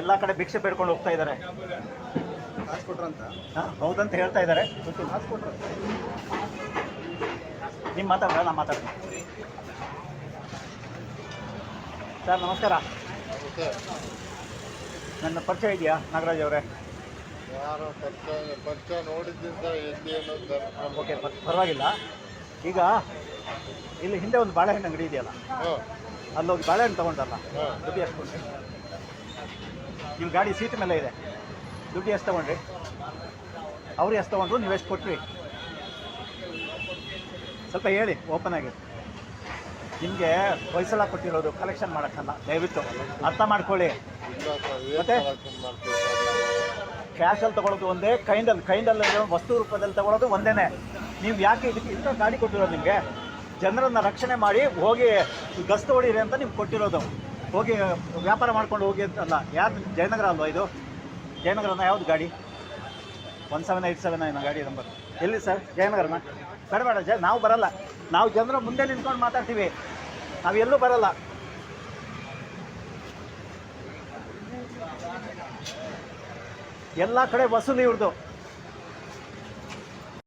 ಎಲ್ಲ ಕಡೆ ಭಿಕ್ಷೆ ಬೇಡ್ಕೊಂಡು ಹೋಗ್ತಾ ಇದ್ದಾರೆ. ಹೌದಂತ ಹೇಳ್ತಾ ಇದ್ದಾರೆ. ನಿಮ್ಮ ಮಾತಾಡ ನಾ ಮಾತಾಡ್ತೀನಿ. ಸರ್ ನಮಸ್ಕಾರ. ನನ್ನ ಪರಿಚಯ ಇದೆಯಾ ನಾಗರಾಜ್ ಅವರೇ? ಯಾರು ಪರಿಚಯ ಪರಿಚಯ ನೋಡಿದ್ದಿಂದ ಎಲ್ಲಿ ಅನ್ನೋದು ಓಕೆ ಪರವಾಗಿಲ್ಲ. ಈಗ ಇಲ್ಲಿ ಹಿಂದೆ ಒಂದು ಬಾಳೆಹಣ್ಣು ಅಂಗಡಿ ಇದೆಯಲ್ಲ? ಅಲ್ಲೋಗಿ ಬಾಳೆಹಣ್ಣು ತಗೊಂಡಲ್ಲ? ದುಡ್ಡು ಎಷ್ಟು ನಿಮ್ಮ ಗಾಡಿ ಸೀಟ್ ಮೇಲೆ ಇದೆ. ದುಡ್ಡು ಎಷ್ಟು ತೊಗೊಂಡ್ರಿ? ಅವ್ರು ಎಷ್ಟು ತೊಗೊಂಡ್ರು, ನೀವು ಎಷ್ಟು ಕೊಟ್ರಿ? ಸ್ವಲ್ಪ ಹೇಳಿ, ಓಪನ್ ಆಗಿ. ನಿಮಗೆ ಹೊಯ್ಸಲ ಕೊಟ್ಟಿರೋದು ಕಲೆಕ್ಷನ್ ಮಾಡೋಕ್ಕಲ್ಲ, ದಯವಿಟ್ಟು ಅರ್ಥ ಮಾಡ್ಕೊಳ್ಳಿ. ಮತ್ತೆ? ಕ್ಯಾಶಲ್ಲಿ ತೊಗೊಳೋದು ಒಂದೇ ಕೈಂಡಲ್ಲಿ ಕೈಂಡಲ್ಲಿ ವಸ್ತು ರೂಪದಲ್ಲಿ ತೊಗೊಳೋದು ಒಂದೇ ನೀವು ಯಾಕೆ ಇದಕ್ಕೆ ಇಂಥ ಗಾಡಿ ಕೊಟ್ಟಿರೋದು ನಿಮಗೆ? ಜನರನ್ನು ರಕ್ಷಣೆ ಮಾಡಿ ಹೋಗಿ ಗಸ್ತು ಹೊಡೀರಿ ಅಂತ ನಿಮ್ಗೆ ಕೊಟ್ಟಿರೋದು. ಹೋಗಿ, ವ್ಯಾಪಾರ ಮಾಡ್ಕೊಂಡು ಹೋಗಿ ಅಂತಲ್ಲ ಯಾರು ಜಯನಗರ ಅಲ್ವಾ ಇದು? ಜಯನಗರನ ಯಾವ್ದು ಗಾಡಿ? ಒನ್ ಸೆವೆನ್ ಏಯ್ಟ್ ಸೆವೆನ್ ಏನೋ ಗಾಡಿ ನಂಬರ್ ಎಲ್ಲಿ ಸರ್? ಜಯನಗರನ? ಬೇಡ ಬೇಡ ಜ ನಾವು ಬರಲ್ಲ. ನಾವು ಜನರ ಮುಂದೆ ನಿಂತ್ಕೊಂಡು ಮಾತಾಡ್ತೀವಿ. ನಾವು ಎಲ್ಲೂ ಬರಲ್ಲ. ಎಲ್ಲ ಕಡೆ ವಸೂಲಿ ಇವ್ರದ್ದು